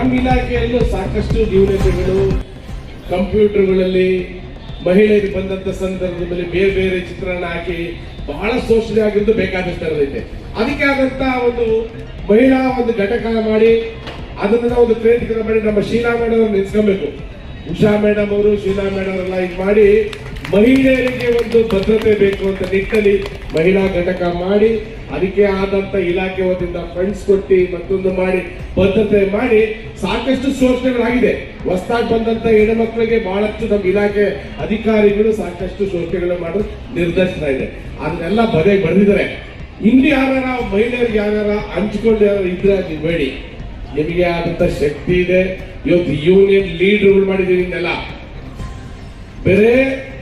ನಮ್ಮ ಇಲಾಖೆಯಲ್ಲೂ ಸಾಕಷ್ಟು ನ್ಯೂನತೆಗಳು, ಕಂಪ್ಯೂಟರ್ಗಳಲ್ಲಿ ಮಹಿಳೆಯರಿಗೆ ಬಂದಂತ ಸಂದರ್ಭದಲ್ಲಿ ಬೇರೆ ಬೇರೆ ಚಿತ್ರಣ ಹಾಕಿ ಬಹಳ ಶೋಷಣೆ ಆಗಿದ್ದು ಬೇಕಾದಷ್ಟು ಅದಕ್ಕೆ ಆದಂತ ಒಂದು ಮಹಿಳಾ ಒಂದು ಘಟಕ ಮಾಡಿ ಅದನ್ನ ಒಂದು ಪ್ರೇರಿತ ಮಾಡಿ ನಮ್ಮ ಶೀಲಾ ಮೇಡಮ್ ಅವ್ರು ನಿಲ್ಸ್ಕೊಬೇಕು ಉಷಾ ಮೇಡಮ್ ಅವರು, ಶೀಲಾ ಮೇಡಮ್ ಅವರೆಲ್ಲ ಇದು ಮಾಡಿ ಮಹಿಳೆಯರಿಗೆ ಒಂದು ಭದ್ರತೆ ಬೇಕು ಅಂತ ನಿಟ್ಟಲ್ಲಿ ಮಹಿಳಾ ಘಟಕ ಮಾಡಿ, ಅದಕ್ಕೆ ಆದಂತ ಇಲಾಖೆ ವತಿಯಿಂದ ಫಂಡ್ಸ್ ಕೊಟ್ಟು ಮತ್ತೊಂದು ಮಾಡಿ, ಭದ್ರತೆ ಮಾಡಿ ಸಾಕಷ್ಟು ಶೋಷಣೆಗಳಾಗಿದೆ ಹೊಸದಾಗಿ ಬಂದಂತ ಮಕ್ಕಳಿಗೆ ಬಹಳಷ್ಟು ನಮ್ಮ ಇಲಾಖೆ ಅಧಿಕಾರಿಗಳು ಸಾಕಷ್ಟು ಶೋಷಣೆಗಳು ಮಾಡೋ ನಿರ್ದೇಶನ ಇದೆ. ಅದನ್ನೆಲ್ಲ ಬದೇ ಬರೆದಿದ್ದಾರೆ. ಇಲ್ಲಿ ಯಾರ ಮಹಿಳೆಯರಿಗೆ ಯಾರ ಹಂಚಿಕೊಂಡು ಯಾರು ಇದ್ರೆ ನೀವು ಬೇಡಿ. ನಿಮಗೆ ಆದಂತ ಶಕ್ತಿ ಇದೆ. ಇವತ್ತು ಯೂನಿಯನ್ ಲೀಡರ್ಗಳು ಮಾಡಿದೀವಿ ಇದನ್ನೆಲ್ಲ ಬೇರೆ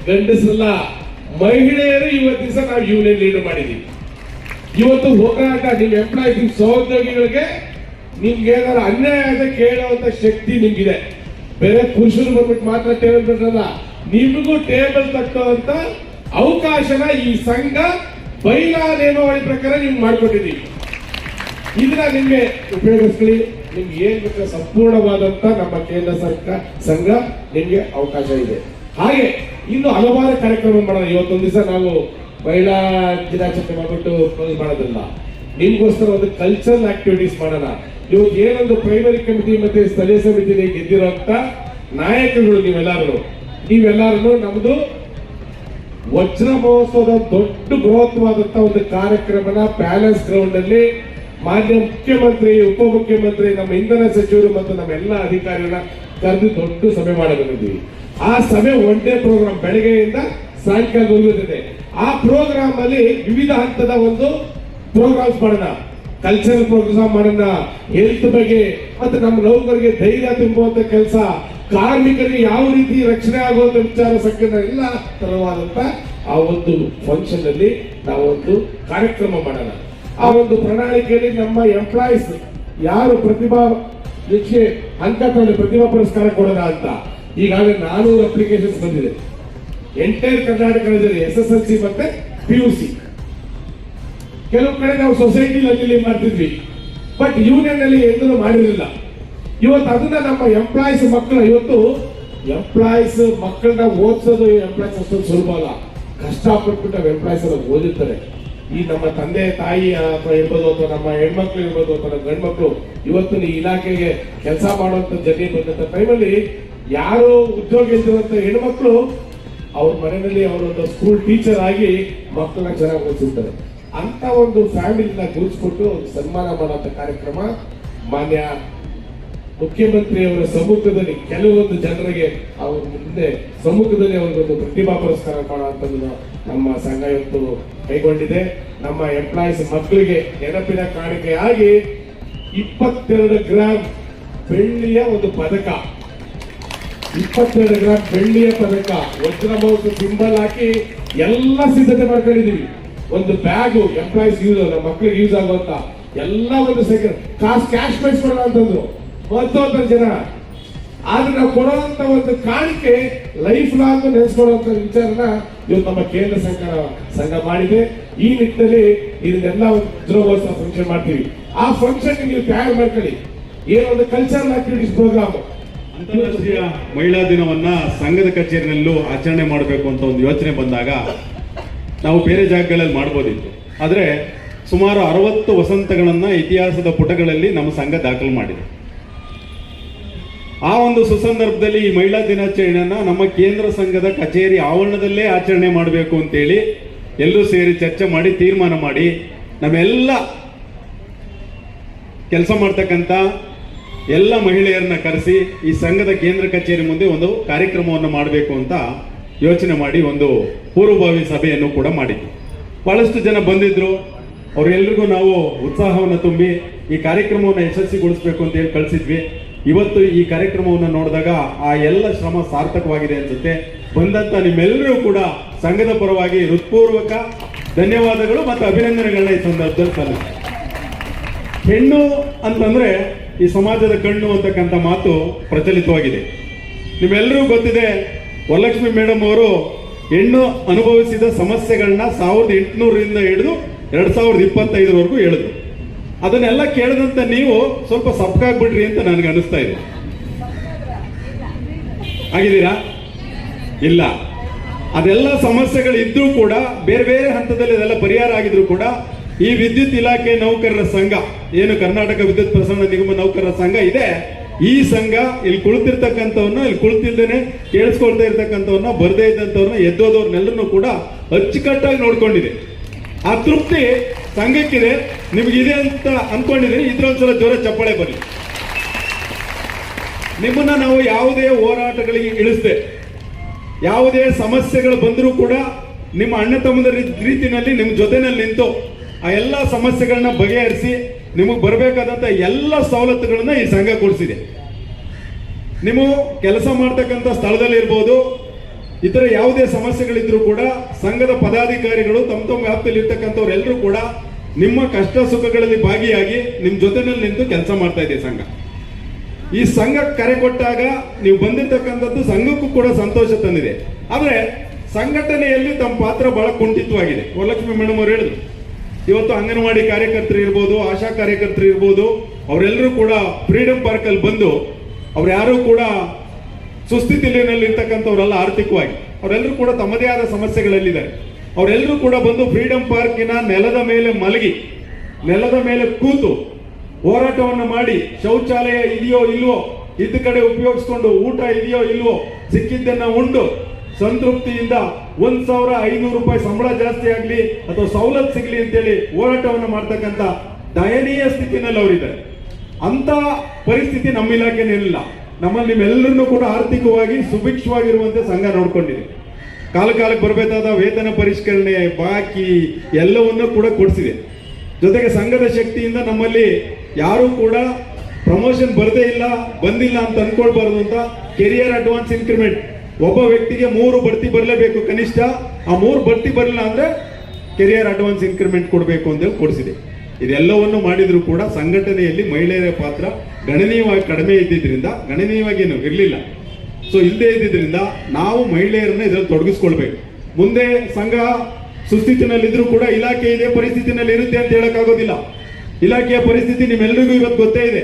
ಗಂಡಸಲ್ಲ ಮಹಿಳೆಯರು ಇವತ್ತು ದಿವಸ ನಾವು ಯೂನಿಯನ್ ಲೀಡರ್ ಮಾಡಿದೀವಿ. ಇವತ್ತು ಹೋರಾಟ ನಿಮ್ ಎಂಪ್ಲಾಯ್ ನಿಮ್ ಸಹೋದ್ಯೋಗಿಗಳಿಗೆ ನಿಮ್ಗೆ ಏನಾದ್ರು ಅನ್ಯಾಯ ಅಂತ ಕೇಳುವಂತ ಶಕ್ತಿ ನಿಮ್ಗಿದೆ. ಬೇರೆ ಪುರುಷರು ಬಂದ್ಬಿಟ್ಟು ಮಾತ್ರ ಟೇಬಲ್ ಬಿಟ್ಟಲ್ಲ ನಿಮಗೂ ಟೇಬಲ್ ತಟ್ಟುವಂತ ಅವಕಾಶನ ಈ ಸಂಘ ಬೈಲಾ ನಿಯಮಾವಳಿ ಪ್ರಕಾರ ನಿಮ್ಗೆ ಮಾಡಿಕೊಟ್ಟಿದ್ದೀವಿ. ಇದನ್ನ ನಿಮ್ಗೆ ಉಪಯೋಗಿಸ್ಕೊಳ್ಳಿ. ನಿಮ್ಗೆ ಏನ್ ಬೇಕು ಸಂಪೂರ್ಣವಾದಂತ ನಮ್ಮ ಕೇಂದ್ರ ಸರ್ಕಾರ ಸಂಘ ನಿಮ್ಗೆ ಅವಕಾಶ ಇದೆ. ಹಾಗೆ ಇನ್ನು ಹಲವಾರು ಕಾರ್ಯಕ್ರಮ ಮಾಡೋಣ. ಇವತ್ತೊಂದು ದಿವಸ ನಾವು ಮಹಿಳಾ ದಿನಾಚರಣೆ ಮಾಡ್ಬಿಟ್ಟು ಮಾಡೋದಿಲ್ಲ ನಿಮ್ಗೋಸ್ಕರ ಒಂದು ಕಲ್ಚರಲ್ ಆಕ್ಟಿವಿಟೀಸ್ ಮಾಡೋಣ. ಇವತ್ತು ಏನೊಂದು ಪ್ರೈಮರಿ ಕಮಿಟಿ ಮತ್ತೆ ಸ್ಥಳೀಯ ಸಮಿತಿಯಲ್ಲಿ ಗೆದ್ದಿರುವಂತ ನಾಯಕರುಗಳು ನೀವೆಲ್ಲರೂ. ನೀವೆಲ್ಲರೂ ನಮ್ದು ವಜ್ರ ಮಹೋತ್ಸವದ ದೊಡ್ಡ ಬೃಹತ್ವಾದಂತ ಒಂದು ಕಾರ್ಯಕ್ರಮನ ಪ್ಯಾಲೇಸ್ ಗ್ರೌಂಡ್ ಅಲ್ಲಿ ಮಾನ್ಯ ಮುಖ್ಯಮಂತ್ರಿ, ಉಪಮುಖ್ಯಮಂತ್ರಿ, ನಮ್ಮ ಇಂಧನ ಸಚಿವರು ಮತ್ತು ನಮ್ಮ ಎಲ್ಲ ಅಧಿಕಾರಿಗಳನ್ನ ಕರೆದು ದೊಡ್ಡ ಸಭೆ ಮಾಡಬಂದಿದ್ದೀವಿ. ಆ ಸಭೆ ಒನ್ ಡೇ ಪ್ರೋಗ್ರಾಮ್ ಬೆಳಗ್ಗೆಯಿಂದ ಸಾಯಂಕಾಲ ಆ ಪ್ರೋಗ್ರಾಮ್ ಅಲ್ಲಿ ವಿವಿಧ ಹಂತದ ಒಂದು ಪ್ರೋಗ್ರಾಮ್ಸ್ ಮಾಡೋಣ. ಕಲ್ಚರಲ್ ಪ್ರೋಗ್ರಾಮ್ ಮಾಡೋಣ ಹೆಲ್ತ್ ಬಗ್ಗೆ, ಮತ್ತೆ ನಮ್ಮ ನೌಕರಿಗೆ ಧೈರ್ಯ ತುಂಬುವಂತ ಕೆಲಸ, ಕಾರ್ಮಿಕರಿಗೆ ಯಾವ ರೀತಿ ರಕ್ಷಣೆ ಆಗುವಂತ ವಿಚಾರ ಸಂಕೇತ ಎಲ್ಲ ತರವಾದಂತ ಆ ಒಂದು ಫಂಕ್ಷನ್ ಅಲ್ಲಿ ನಾವೊಂದು ಕಾರ್ಯಕ್ರಮ ಮಾಡೋಣ. ಆ ಒಂದು ಪ್ರಣಾಳಿಕೆಯಲ್ಲಿ ನಮ್ಮ ಎಂಪ್ಲಾಯೀಸ್ ಯಾರು ಪ್ರತಿಭಾ ತಗೊಂಡು ಪ್ರತಿಭಾ ಪುರಸ್ಕಾರ ಕೊಡೋಣ ಅಂತ. ಈಗಾಗಲೇ ನಾನೂರು ಅಪ್ಲಿಕೇಶನ್ಸ್ ಬಂದಿದೆ. ಎಂಟೈರ್ ಕರ್ನಾಟಕ ರಾಜ್ಯದಲ್ಲಿ ಎಸ್ ಎಸ್ ಎಲ್ ಸಿ ಮತ್ತೆ ಪಿ ಯು ಸಿ ಕೆಲವು ಕಡೆ ನಾವು ಸೊಸೈಟಿ ಅಲ್ಲಿ ಮಾಡ್ತಿದ್ವಿ. ಬಟ್ ಯೂನಿಯನ್ ಅಲ್ಲಿ ಎಂದೂ ಮಾಡಿರಲಿಲ್ಲ. ಇವತ್ತು ಅದನ್ನ ನಮ್ಮ ಎಂಪ್ಲಾಯೀಸ್ ಮಕ್ಕಳು, ಇವತ್ತು ಎಂಪ್ಲಾಯೀಸ್ ಮಕ್ಕಳನ್ನ ಓದಿಸೋದು ಎಂಪ್ಲಾಯೀಸ್ ಅಷ್ಟೊಂದು ಸುಲಭ ಅಲ್ಲ. ಕಷ್ಟಪಟ್ಬಿಟ್ಟು ನಾವು ಎಂಪ್ಲಾಯೀಸ್ ಎಲ್ಲ ಓದಿರ್ತಾರೆ. ಈ ನಮ್ಮ ತಂದೆ, ತಾಯಿ ಅಥವಾ ಇರ್ಬೋದು, ಅಥವಾ ನಮ್ಮ ಹೆಣ್ಮಕ್ಳು ಇರ್ಬೋದು, ಅಥವಾ ಗಂಡ್ಮಕ್ಳು, ಇವತ್ತು ಈ ಇಲಾಖೆಗೆ ಕೆಲಸ ಮಾಡುವಂತ ಜನ ಬಂದಂತ ಟೈಮಲ್ಲಿ ಯಾರು ಉದ್ಯೋಗ ಇದ್ದಿರುವಂತ ಹೆಣ್ಮಕ್ಳು ಅವ್ರ ಮನೆಯಲ್ಲಿ ಅವರೊಂದು ಸ್ಕೂಲ್ ಟೀಚರ್ ಆಗಿ ಮಕ್ಕಳನ್ನ ಚೆನ್ನಾಗಿ ಓದಿಸಿರ್ತಾರೆ. ಅಂತ ಒಂದು ಫ್ಯಾಮಿಲಿನ ಗುರುತಿಸ್ಕೊಟ್ಟು ಒಂದು ಸನ್ಮಾನ ಮಾಡುವಂತ ಕಾರ್ಯಕ್ರಮ ಮಾನ್ಯ ಮುಖ್ಯಮಂತ್ರಿಯವರ ಸಮ್ಮುಖದಲ್ಲಿ ಕೆಲವೊಂದು ಜನರಿಗೆ ಅವ್ರ ಮುಂದೆ ಸಮ್ಮುಖದಲ್ಲಿ ಅವ್ರಿಗೊಂದು ಪ್ರತಿಭಾ ಪುರಸ್ಕಾರ ಮಾಡುವಂಥದ್ದು ನಮ್ಮ ಸಂಘ ಇವತ್ತು ಕೈಗೊಂಡಿದೆ. ನಮ್ಮ ಎಂಪ್ಲಾಯೀಸ್ ಮಕ್ಕಳಿಗೆ ನೆನಪಿನ ಕಾಣಿಕೆಯಾಗಿ ಇಪ್ಪತ್ತೆರಡು ಗ್ರಾಮ್ ಬೆಳ್ಳಿಯ ಒಂದು ಪದಕ. ಇಪ್ಪತ್ತೆರಡು ಗ್ರಾಮ್ ಬೆಳ್ಳಿಯ ಪದಕ. ವಜ್ರ ಮೌಲ್ಯ ಸಿಂಬಲ್ ಹಾಕಿ ಎಲ್ಲ ಸಿದ್ಧತೆ ಮಾಡ್ಕೊಂಡಿದೀವಿ. ಒಂದು ಬ್ಯಾಗು ಎಂಪ್ಲಾಯೀಸ್ ಯೂಸ್ ನಮ್ಮ ಮಕ್ಕಳಿಗೆ ಯೂಸ್ ಆಗುವಂತ ಎಲ್ಲ ಒಂದು ಸೆಕೆಂಡ್ ಕಾಸ್ ಕ್ಯಾಶ್ ಪ್ರೈಸ್ ಕೊಡೋಣ ಅಂತಂದ್ರು. ಜನ ಆದ್ರೆ ನಾವು ಕೊಡುವಂತ ಒಂದು ಕಾಣಿಕೆ ಲೈಫ್ ಲಾಂಗ್ ನೆನೆಸ್ಕೊಳ್ಳುವಂತ ವಿಚಾರನ ಇವತ್ತು ನಮ್ಮ ಕೇಂದ್ರ ಸರ್ಕಾರ ಸಂಘ ಮಾಡಿದೆ. ಈ ನಿಟ್ಟಿನಲ್ಲಿ ಇದನ್ನೆಲ್ಲ ವಜ್ರೋತ್ಸವ ಫಂಕ್ಷನ್ ಮಾಡ್ತೀವಿ. ಆ ಫಂಕ್ಷನ್ ನೀವು ತಯಾರು ಮಾಡ್ಕೊಳ್ಳಿ. ಏನೊಂದು ಕಲ್ಚರಲ್ ಆಕ್ಟಿವಿಟೀಸ್ ಪ್ರೋಗ್ರಾಮ್ ಅಂತಾರಾಷ್ಟ್ರೀಯ ಮಹಿಳಾ ದಿನವನ್ನ ಸಂಘದ ಕಚೇರಿನಲ್ಲೂ ಆಚರಣೆ ಮಾಡಬೇಕು ಅಂತ ಒಂದು ಯೋಚನೆ ಬಂದಾಗ ನಾವು ಬೇರೆ ಜಾಗಗಳಲ್ಲಿ ಮಾಡ್ಬೋದಿತ್ತು. ಆದರೆ ಸುಮಾರು ಅರವತ್ತು ವಸಂತಗಳನ್ನ ಇತಿಹಾಸದ ಪುಟಗಳಲ್ಲಿ ನಮ್ಮ ಸಂಘ ದಾಖಲು ಮಾಡಿದೆ. ಆ ಒಂದು ಸುಸಂದರ್ಭದಲ್ಲಿ ಈ ಮಹಿಳಾ ದಿನಾಚರಣೆಯನ್ನ ನಮ್ಮ ಕೇಂದ್ರ ಸಂಘದ ಕಚೇರಿ ಆವರಣದಲ್ಲೇ ಆಚರಣೆ ಮಾಡಬೇಕು ಅಂತೇಳಿ ಎಲ್ಲರೂ ಸೇರಿ ಚರ್ಚೆ ಮಾಡಿ, ತೀರ್ಮಾನ ಮಾಡಿ, ನಮ್ಮೆಲ್ಲ ಕೆಲಸ ಮಾಡ್ತಕ್ಕಂಥ ಎಲ್ಲ ಮಹಿಳೆಯರನ್ನ ಕರೆಸಿ ಈ ಸಂಘದ ಕೇಂದ್ರ ಕಚೇರಿ ಮುಂದೆ ಒಂದು ಕಾರ್ಯಕ್ರಮವನ್ನು ಮಾಡಬೇಕು ಅಂತ ಯೋಚನೆ ಮಾಡಿ ಒಂದು ಪೂರ್ವಭಾವಿ ಸಭೆಯನ್ನು ಕೂಡ ಮಾಡಿದ್ವಿ. ಬಹಳಷ್ಟು ಜನ ಬಂದಿದ್ರು. ಅವರೆಲ್ರಿಗೂ ನಾವು ಉತ್ಸಾಹವನ್ನು ತುಂಬಿ ಈ ಕಾರ್ಯಕ್ರಮವನ್ನು ಯಶಸ್ವಿಗೊಳಿಸಬೇಕು ಅಂತ ಹೇಳಿ ಕಳಿಸಿದ್ವಿ. ಇವತ್ತು ಈ ಕಾರ್ಯಕ್ರಮವನ್ನು ನೋಡಿದಾಗ ಆ ಎಲ್ಲ ಶ್ರಮ ಸಾರ್ಥಕವಾಗಿದೆ ಅನ್ಸುತ್ತೆ. ಬಂದಂತ ನಿಮ್ಮೆಲ್ಲರೂ ಕೂಡ ಸಂಘದ ಪರವಾಗಿ ಹೃತ್ಪೂರ್ವಕ ಧನ್ಯವಾದಗಳು ಮತ್ತು ಅಭಿನಂದನೆಗಳನ್ನ ಈ ಸಂದರ್ಭದಲ್ಲಿ ಹೆಣ್ಣು ಅಂತಂದ್ರೆ ಈ ಸಮಾಜದ ಕಣ್ಣು ಅಂತಕ್ಕಂಥ ಮಾತು ಪ್ರಚಲಿತವಾಗಿದೆ. ನಿಮ್ಮೆಲ್ಲರಿಗೂ ಗೊತ್ತಿದೆ, ವರಲಕ್ಷ್ಮಿ ಮೇಡಮ್ ಅವರು ಹೆಣ್ಣು ಅನುಭವಿಸಿದ ಸಮಸ್ಯೆಗಳನ್ನ ಸಾವಿರದ ಎಂಟುನೂರರಿಂದ ಹಿಡಿದು ಎರಡು ಸಾವಿರದ ಇಪ್ಪತ್ತೈದರವರೆಗೂ ಹೇಳಿದ್ರು. ಅದನ್ನೆಲ್ಲ ಕೇಳಿದಂತ ನೀವು ಸ್ವಲ್ಪ ಸಬ್ಕಾಗ್ಬಿಡ್ರಿ ಅಂತ ನನಗೆ ಅನಿಸ್ತಾ ಇದೆ. ಆಗಿದ್ದೀರಾ? ಇಲ್ಲ. ಅದೆಲ್ಲ ಸಮಸ್ಯೆಗಳು ಕೂಡ, ಬೇರೆ ಬೇರೆ ಹಂತದಲ್ಲಿ ಅದೆಲ್ಲ ಪರಿಹಾರ ಆಗಿದ್ರು ಕೂಡ, ಈ ವಿದ್ಯುತ್ ಇಲಾಖೆ ನೌಕರರ ಸಂಘ, ಏನು ಕರ್ನಾಟಕ ವಿದ್ಯುತ್ ಪ್ರಸರಣ ನಿಗಮ ನೌಕರರ ಸಂಘ ಇದೆ, ಈ ಸಂಘ ಇಲ್ಲಿ ಕುಳಿತಿರ್ತಕ್ಕಂಥವನ್ನ, ಇಲ್ಲಿ ಕುಳಿತಿಲ್ದೇನೆ ಕೇಳಿಸ್ಕೊಳ್ತಾ ಇರ್ತಕ್ಕಂಥವನ್ನ, ಬರದೇ ಇದ್ದಂಥವ್ರನ್ನ ಎದ್ದೋದವ್ರನ್ನೆಲ್ಲರನ್ನೂ ಕೂಡ ಅಚ್ಚುಕಟ್ಟಾಗಿ ನೋಡ್ಕೊಂಡಿದೆ. ಆ ತೃಪ್ತಿ ಸಂಘಕ್ಕಿದೆ ಇದೆ ಅಂತ ಅನ್ಕೊಂಡಿದ್ದೀನಿ. ಇದ್ರೊಂದ್ಸಲ ಜೋರ ಚಪ್ಪಾಳೆ ಬನ್ನಿ. ನಿಮ್ಮನ್ನ ನಾವು ಯಾವುದೇ ಹೋರಾಟಗಳಿಗೆ ಇಳಿಸ್ದೆ, ಯಾವುದೇ ಸಮಸ್ಯೆಗಳು ಬಂದರೂ ಕೂಡ ನಿಮ್ಮ ಅಣ್ಣ ತಮ್ಮದ ರೀತಿನಲ್ಲಿ ನಿಮ್ಮ ಜೊತೆನಲ್ಲಿ ನಿಂತು ಆ ಎಲ್ಲ ಸಮಸ್ಯೆಗಳನ್ನ ಬಗೆಹರಿಸಿ ನಿಮಗೆ ಬರಬೇಕಾದಂತ ಎಲ್ಲ ಸವಲತ್ತುಗಳನ್ನ ಈ ಸಂಘ ಕೊಡಿಸಿದೆ. ನೀವು ಕೆಲಸ ಮಾಡ್ತಕ್ಕಂಥ ಸ್ಥಳದಲ್ಲಿ ಇರ್ಬೋದು, ಇತರ ಯಾವುದೇ ಸಮಸ್ಯೆಗಳಿದ್ರೂ ಕೂಡ ಸಂಘದ ಪದಾಧಿಕಾರಿಗಳು, ತಮ್ಮ ತಮ್ಮ ವ್ಯಾಪ್ತಿಯಲ್ಲಿ ಇರ್ತಕ್ಕಂಥವ್ರೆಲ್ಲರೂ ಕೂಡ ನಿಮ್ಮ ಕಷ್ಟ ಸುಖಗಳಲ್ಲಿ ಭಾಗಿಯಾಗಿ ನಿಮ್ಮ ಜೊತೆನಲ್ಲಿ ನಿಂತು ಕೆಲಸ ಮಾಡ್ತಾ ಇದೆ ಸಂಘ. ಈ ಸಂಘ ಕರೆ ಕೊಟ್ಟಾಗ ನೀವು ಬಂದಿರತಕ್ಕಂಥದ್ದು ಸಂಘಕ್ಕೂ ಕೂಡ ಸಂತೋಷ ತಂದಿದೆ. ಆದ್ರೆ ಸಂಘಟನೆಯಲ್ಲಿ ತಮ್ಮ ಪಾತ್ರ ಬಹಳ ಕುಂಠಿತವಾಗಿದೆ. ವರಲಕ್ಷ್ಮಿ ಮೇಡಮ್ ಅವರು ಹೇಳಿದ್ರು. ಇವತ್ತು ಅಂಗನವಾಡಿ ಕಾರ್ಯಕರ್ತರು ಇರ್ಬೋದು, ಆಶಾ ಕಾರ್ಯಕರ್ತರು ಇರ್ಬೋದು, ಅವರೆಲ್ಲರೂ ಕೂಡ ಫ್ರೀಡಂ ಪಾರ್ಕ್ ಅಲ್ಲಿ ಬಂದು ಅವ್ರು ಯಾರು ಕೂಡ ಸುಸ್ಥಿತಿಲಿನಲ್ಲಿ ಇರ್ತಕ್ಕಂಥವ್ರಲ್ಲ ಆರ್ಥಿಕವಾಗಿ, ಅವರೆಲ್ಲರೂ ಕೂಡ ತಮ್ಮದೇ ಆದ ಸಮಸ್ಯೆಗಳಲ್ಲಿದ್ದಾರೆ. ಅವರೆಲ್ಲರೂ ಕೂಡ ಬಂದು ಫ್ರೀಡಂ ಪಾರ್ಕಿನ ನೆಲದ ಮೇಲೆ ಮಲಗಿ, ನೆಲದ ಮೇಲೆ ಕೂತು ಹೋರಾಟವನ್ನು ಮಾಡಿ, ಶೌಚಾಲಯ ಇದೆಯೋ ಇಲ್ವೋ, ಇದ್ದ ಕಡೆ ಉಪಯೋಗಿಸ್ಕೊಂಡು ಊಟ ಇದೆಯೋ ಇಲ್ವೋ, ಸಿಕ್ಕಿದ್ದನ್ನ ಉಂಡು, ಸಂತೃಪ್ತಿಯಿಂದ ಒಂದ್ ಸಾವಿರ ಐನೂರು ರೂಪಾಯಿ ಸಂಬಳ ಜಾಸ್ತಿ ಆಗ್ಲಿ ಅಥವಾ ಸವಲತ್ತು ಸಿಗ್ಲಿ ಅಂತೇಳಿ ಹೋರಾಟವನ್ನು ಮಾಡ್ತಕ್ಕಂಥ ದಯನೀಯ ಸ್ಥಿತಿನಲ್ಲಿ ಅವರಿದ್ದಾರೆ. ಅಂತ ಪರಿಸ್ಥಿತಿ ನಮ್ಮ ಇಲಾಖೆನಲ್ಲಿಲ್ಲ ನಮ್ಮಲ್ಲಿ ನಿಮ್ಮೆಲ್ಲರನ್ನೂ ಕೂಡ ಆರ್ಥಿಕವಾಗಿ ಸುಭಿಕ್ಷವಾಗಿರುವಂತೆ ಸಂಘ ನೋಡ್ಕೊಂಡಿದೆ. ಕಾಲ ಕಾಲಕ್ಕೆ ಬರಬೇಕಾದ ವೇತನ ಪರಿಷ್ಕರಣೆ ಬಾಕಿ ಎಲ್ಲವನ್ನೂ ಕೂಡ ಕೊಡಿಸಿದೆ. ಜೊತೆಗೆ ಸಂಘದ ಶಕ್ತಿಯಿಂದ ನಮ್ಮಲ್ಲಿ ಯಾರೂ ಕೂಡ ಪ್ರಮೋಷನ್ ಬರದೇ ಇಲ್ಲ, ಬಂದಿಲ್ಲ ಅಂತ ಅನ್ಕೊಳ್ಬಾರ್ದು ಅಂತ ಕೆರಿಯರ್ ಅಡ್ವಾನ್ಸ್ ಇನ್ಕ್ರಿಮೆಂಟ್. ಒಬ್ಬ ವ್ಯಕ್ತಿಗೆ ಮೂರು ಬಡ್ತಿ ಬರಲೇಬೇಕು ಕನಿಷ್ಠ. ಆ ಮೂರು ಬಡ್ತಿ ಬರಲಿಲ್ಲ ಅಂದ್ರೆ ಕೆರಿಯರ್ ಅಡ್ವಾನ್ಸ್ ಇನ್ಕ್ರಿಮೆಂಟ್ ಕೊಡಬೇಕು ಅಂತೇಳಿ ಕೊಡಿಸಿದೆ. ಇದೆಲ್ಲವನ್ನು ಮಾಡಿದ್ರು ಕೂಡ ಸಂಘಟನೆಯಲ್ಲಿ ಮಹಿಳೆಯರ ಪಾತ್ರ ಗಣನೀಯವಾಗಿ ಕಡಿಮೆ ಇದ್ದಿದ್ರಿಂದ ಗಣನೀಯವಾಗಿ ಏನು ಇರಲಿಲ್ಲ. ಸೊ ಇಲ್ಲದೆ ಇದ್ದಿದ್ರಿಂದ ನಾವು ಮಹಿಳೆಯರನ್ನ ಇದರಲ್ಲಿ ತೊಡಗಿಸ್ಕೊಳ್ಬೇಕು. ಮುಂದೆ ಸಂಘ ಸುಸ್ಥಿತಿನಲ್ಲಿದ್ರು ಕೂಡ ಇಲಾಖೆ ಇದೆ ಪರಿಸ್ಥಿತಿನಲ್ಲಿ ಇರುತ್ತೆ ಅಂತ ಹೇಳಕ್ಕಾಗೋದಿಲ್ಲ. ಇಲಾಖೆಯ ಪರಿಸ್ಥಿತಿ ನಿಮ್ಮೆಲ್ಲರಿಗೂ ಇವತ್ತು ಗೊತ್ತೇ ಇದೆ.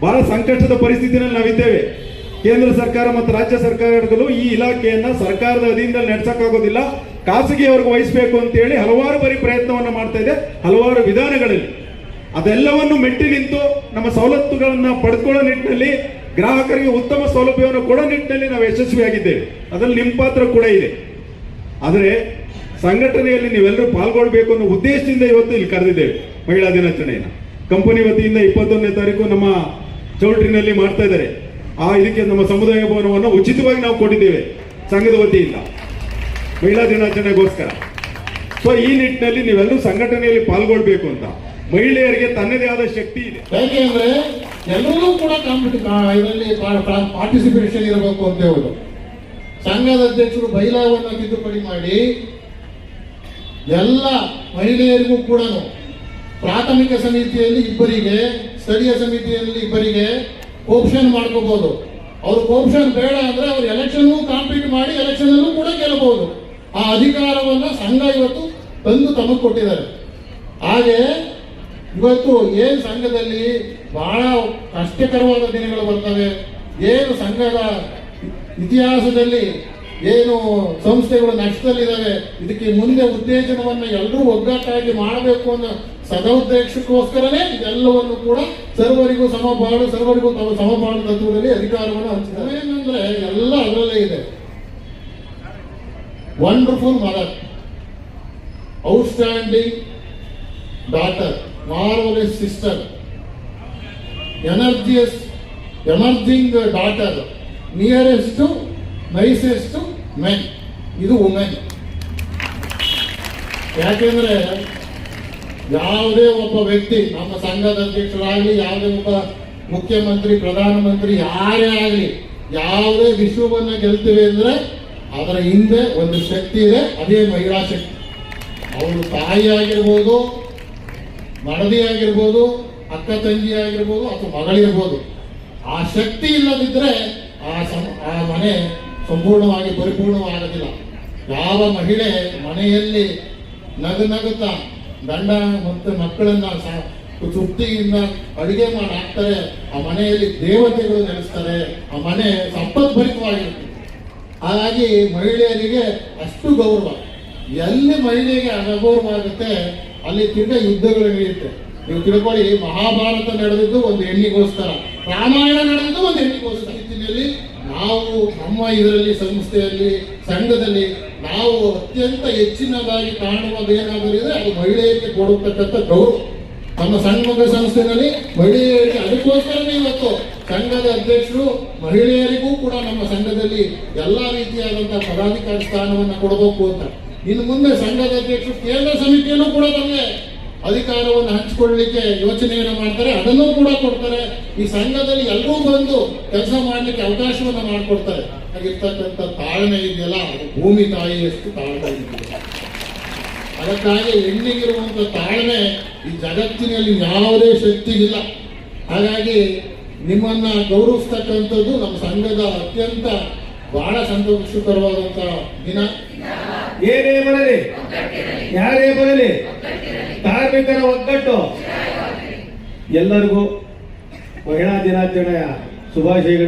ಬಹಳ ಸಂಕಷ್ಟದ ಪರಿಸ್ಥಿತಿನಲ್ಲಿ ನಾವಿದ್ದೇವೆ. ಕೇಂದ್ರ ಸರ್ಕಾರ ಮತ್ತು ರಾಜ್ಯ ಸರ್ಕಾರಗಳು ಈ ಇಲಾಖೆಯನ್ನ ಸರ್ಕಾರದ ಅಧೀನದಲ್ಲಿ ನಡೆಸಕ್ಕಾಗೋದಿಲ್ಲ. ಖಾಸಗಿಯವ್ರಿಗೆ ವಹಿಸಬೇಕು ಅಂತೇಳಿ ಹಲವಾರು ಬಾರಿ ಪ್ರಯತ್ನವನ್ನ ಮಾಡ್ತಾ ಇದೆ. ಹಲವಾರು ವಿಧಾನಗಳಲ್ಲಿ. ಅದೆಲ್ಲವನ್ನು ಮೆಟ್ಟಿ ನಿಂತು ನಮ್ಮ ಸವಲತ್ತುಗಳನ್ನ ಪಡೆದುಕೊಳ್ಳೋ ನಿಟ್ಟಿನಲ್ಲಿ ಗ್ರಾಹಕರಿಗೆ ಉತ್ತಮ ಸೌಲಭ್ಯವನ್ನು ಕೊಡೋ ನಿಟ್ಟಿನಲ್ಲಿ ನಾವು ಯಶಸ್ವಿಯಾಗಿದ್ದೇವೆ ಅದರಲ್ಲಿ ನಿಮ್ಮ ಪಾತ್ರ ಕೂಡ ಇದೆ. ಆದರೆ ಸಂಘಟನೆಯಲ್ಲಿ ನೀವೆಲ್ಲರೂ ಪಾಲ್ಗೊಳ್ಬೇಕು ಅನ್ನೋ ಉದ್ದೇಶದಿಂದ ಇವತ್ತು ಇಲ್ಲಿ ಕರೆದಿದ್ದೇವೆ ಮಹಿಳಾ ದಿನಾಚರಣೆಯನ್ನು. ಕಂಪನಿ ವತಿಯಿಂದ ಇಪ್ಪತ್ತೊಂದನೇ ತಾರೀಕು ನಮ್ಮ ಚೌಲ್ಟ್ರಿನಲ್ಲಿ ಮಾಡ್ತಾ ಇದ್ದಾರೆ. ಆ ಇದಕ್ಕೆ ನಮ್ಮ ಸಮುದಾಯ ಭವನವನ್ನು ಉಚಿತವಾಗಿ ನಾವು ಕೊಟ್ಟಿದ್ದೇವೆ ಸಂಘದ ವತಿಯಿಂದ. ಮಹಿಳಾ ದಿನಾಚರಣೆಗೋಸ್ಕರ. ಸೊ ಈ ನಿಟ್ಟಿನಲ್ಲಿ ನೀವೆಲ್ಲರೂ ಸಂಘಟನೆಯಲ್ಲಿ ಪಾಲ್ಗೊಳ್ಬೇಕು ಅಂತ. ಮಹಿಳೆಯರಿಗೆ ತನ್ನದೇ ಆದ ಶಕ್ತಿ ಇದೆ. ಎಲ್ಲರೂ ಕೂಡ ಇದರಲ್ಲಿ ಪಾರ್ಟಿಸಿಪೇಷನ್ ಇರಬೇಕು ಅಂತ ಹೇಳುದು. ಸಂಘದ ಅಧ್ಯಕ್ಷರು ಬೈಲಾವನ್ನು ತಿದ್ದುಪಡಿ ಮಾಡಿ, ಎಲ್ಲ ಮಹಿಳೆಯರಿಗೂ ಕೂಡ ಪ್ರಾಥಮಿಕ ಸಮಿತಿಯಲ್ಲಿ ಇಬ್ಬರಿಗೆ, ಸ್ಥಳೀಯ ಸಮಿತಿಯಲ್ಲಿ ಇಬ್ಬರಿಗೆ ಆಪ್ಷನ್ ಮಾಡ್ಕೋಬಹುದು ಅವ್ರು ಆಪ್ಷನ್ ಬೇಡ ಅಂದ್ರೆ ಅವ್ರು ಎಲೆಕ್ಷನ್ ಕಾಂಪೀಟ್ ಮಾಡಿ ಎಲೆಕ್ಷನ್ ಅಲ್ಲೂ ಕೂಡ ಗೆಲ್ಲಬಹುದು. ಆ ಅಧಿಕಾರವನ್ನ ಸಂಘ ಇವತ್ತು ತಂದು ತಮಗೆ ಕೊಟ್ಟಿದ್ದಾರೆ. ಹಾಗೆ ಇವತ್ತು ಏನು ಸಂಘದಲ್ಲಿ ಬಹಳ ಕಷ್ಟಕರವಾದ ದಿನಗಳು ಬರ್ತವೆ, ಏನು ಸಂಘದ ಇತಿಹಾಸದಲ್ಲಿ ಏನು ಸಂಸ್ಥೆಗಳು ನಷ್ಟದಲ್ಲಿದ್ದಾವೆ, ಇದಕ್ಕೆ ಮುಂದೆ ಉತ್ತೇಜನವನ್ನು ಎಲ್ಲರೂ ಒಗ್ಗಟ್ಟಾಗಿ ಮಾಡಬೇಕು ಅನ್ನೋ ಸದೋದ್ದೇಶಕ್ಕೋಸ್ಕರನೇ ಇದೆಲ್ಲವನ್ನು ಕೂಡ ಸರ್ವರಿಗೂ ಸಮಪಾಲು, ಸರ್ವರಿಗೂ ತಮ್ಮ ಸಮಪಾಲು ತತ್ವದಲ್ಲಿ ಅಧಿಕಾರವನ್ನು ಹಂಚಿದ್ದಾರೆ. ಏನಂದ್ರೆ ಎಲ್ಲ ಅದರಲ್ಲೇ ಇದೆ. Wonderful mother outstanding daughter marvellous sister energious emerging daughter nearest nicest men ಇದು ವುಮೆನ್ ಯಾಕೆಂದ್ರೆ ಯಾವುದೇ ಒಬ್ಬ ವ್ಯಕ್ತಿ, ನಮ್ಮ ಸಂಘದ ಅಧ್ಯಕ್ಷರಾಗಲಿ, ಯಾವುದೇ ಒಬ್ಬ ಮುಖ್ಯಮಂತ್ರಿ, ಪ್ರಧಾನಮಂತ್ರಿ, ಯಾರೇ ಆಗಲಿ, ಯಾವುದೇ ವಿಶ್ವವನ್ನ ಗೆಲ್ತೀವಿ ಅಂದ್ರೆ ಅದರ ಹಿಂದೆ ಒಂದು ಶಕ್ತಿ ಇದೆ, ಅದೇ ಮಹಿಳಾ ಶಕ್ತಿ. ಅವಳು ತಾಯಿ ಆಗಿರ್ಬೋದು ಮಡದಿ ಆಗಿರ್ಬೋದು, ಅಕ್ಕ ತಂಗಿ ಆಗಿರ್ಬೋದು ಅಥವಾ ಮಗಳಿರ್ಬೋದು ಆ ಶಕ್ತಿ ಇಲ್ಲದಿದ್ರೆ ಆ ಸಂ ಆ ಮನೆ ಸಂಪೂರ್ಣವಾಗಿ ಪರಿಪೂರ್ಣವಾಗೋದಿಲ್ಲ. ಯಾವ ಮಹಿಳೆ ಮನೆಯಲ್ಲಿ ನಗು ನಗುತ್ತಾ ಗಂಡ ಮತ್ತು ಮಕ್ಕಳನ್ನ ತೃಪ್ತಿಯಿಂದ ಅಡುಗೆ ಮಾಡಿ ಹಾಕ್ತಾರೆ ಆ ಮನೆಯಲ್ಲಿ ದೇವತೆಗಳು ನೆಲೆಸ್ತಾರೆ, ಆ ಮನೆ ಸಂಪದ್ಭರಿತವಾಗಿರುತ್ತೆ ಹಾಗಾಗಿ ಮಹಿಳೆಯರಿಗೆ ಅಷ್ಟು ಗೌರವ. ಎಲ್ಲಿ ಮಹಿಳೆಗೆ ಅಗೌರವ ಆಗುತ್ತೆ ಅಲ್ಲಿ ತಿರ್ಗ ಯುದ್ಧಗಳು ನಡೆಯುತ್ತೆ. ನೀವು ತಿಳ್ಕೊಳ್ಳಿ, ಮಹಾಭಾರತ ನಡೆದಿದ್ದು ಒಂದು ಹೆಣ್ಣಿಗೋಸ್ಕರ. ರಾಮಾಯಣ ನಡೆದಿದ್ದು ಒಂದು ಹೆಣ್ಣಿಗೋಸ್ಕರ. ರೀತಿಯಲ್ಲಿ ನಾವು ನಮ್ಮ ಇದರಲ್ಲಿ, ಸಂಸ್ಥೆಯಲ್ಲಿ, ಸಂಘದಲ್ಲಿ ನಾವು ಅತ್ಯಂತ ಹೆಚ್ಚಿನದಾಗಿ ಕಾಣುವುದೇನಾದರೂ ಇದ್ರೆ ಅದು ಮಹಿಳೆಯರಿಗೆ ಕೊಡತಕ್ಕಂಥ ಗೌರವ. ನಮ್ಮ ಸಂಘದ ಸಂಸ್ಥೆಯಲ್ಲಿ ಮಹಿಳೆಯರಿಗೆ ಅದಕ್ಕೋಸ್ಕರನೇ ಇವತ್ತು ಸಂಘದ ಅಧ್ಯಕ್ಷರು ಮಹಿಳೆಯರಿಗೂ ಕೂಡ ನಮ್ಮ ಸಂಘದಲ್ಲಿ ಎಲ್ಲ ರೀತಿಯಾದಂತಹ ಪದಾಧಿಕಾರಿ ಸ್ಥಾನವನ್ನು ಕೊಡಬೇಕು ಅಂತ. ಇನ್ನು ಮುಂದೆ ಸಂಘದ ಅಧ್ಯಕ್ಷರು ಕೇಂದ್ರ ಸಮಿತಿಯನ್ನು ಕೂಡ ತಮಗೆ ಅಧಿಕಾರವನ್ನು ಹಂಚಿಕೊಳ್ಳಲಿಕ್ಕೆ ಯೋಚನೆಯನ್ನು ಮಾಡ್ತಾರೆ. ಅದನ್ನು ಕೂಡ ಕೊಡ್ತಾರೆ. ಈ ಸಂಘದಲ್ಲಿ ಎಲ್ಲರೂ ಬಂದು ಕೆಲಸ ಮಾಡಲಿಕ್ಕೆ ಅವಕಾಶವನ್ನು ಮಾಡಿಕೊಡ್ತಾರೆ. ಹಾಗಿರ್ತಕ್ಕಂಥ ತಾಳ್ಮೆ ಇದೆಯಲ್ಲ, ಅದು ಭೂಮಿ ತಾಯಿಯಷ್ಟು ತಾಳ್ಮೆ ಇದೆ. ಅದಕ್ಕಾಗಿ ಹೆಣ್ಣಿಗಿರುವಂಥ ತಾಳ್ಮೆ ಈ ಜಗತ್ತಿನಲ್ಲಿ ಯಾವುದೇ ಶಕ್ತಿಗಿಲ್ಲ. ಹಾಗಾಗಿ ನಿಮ್ಮನ್ನ ಗೌರವಿಸ್ತಕ್ಕಂಥದ್ದು ನಮ್ಮ ಸಂಘದ ಅತ್ಯಂತ ಬಹಳ ಸಂತೋಷಕರವಾದಂಥ ದಿನ. ಏನೇ ಬರಲಿ ಯಾರೇ ಬರಲಿ ಕಾರ್ಮಿಕರ ಒಗ್ಗಟ್ಟು. ಎಲ್ಲರಿಗೂ ಮಹಿಳಾ ದಿನಾಚರಣೆಯ ಶುಭಾಶಯಗಳು.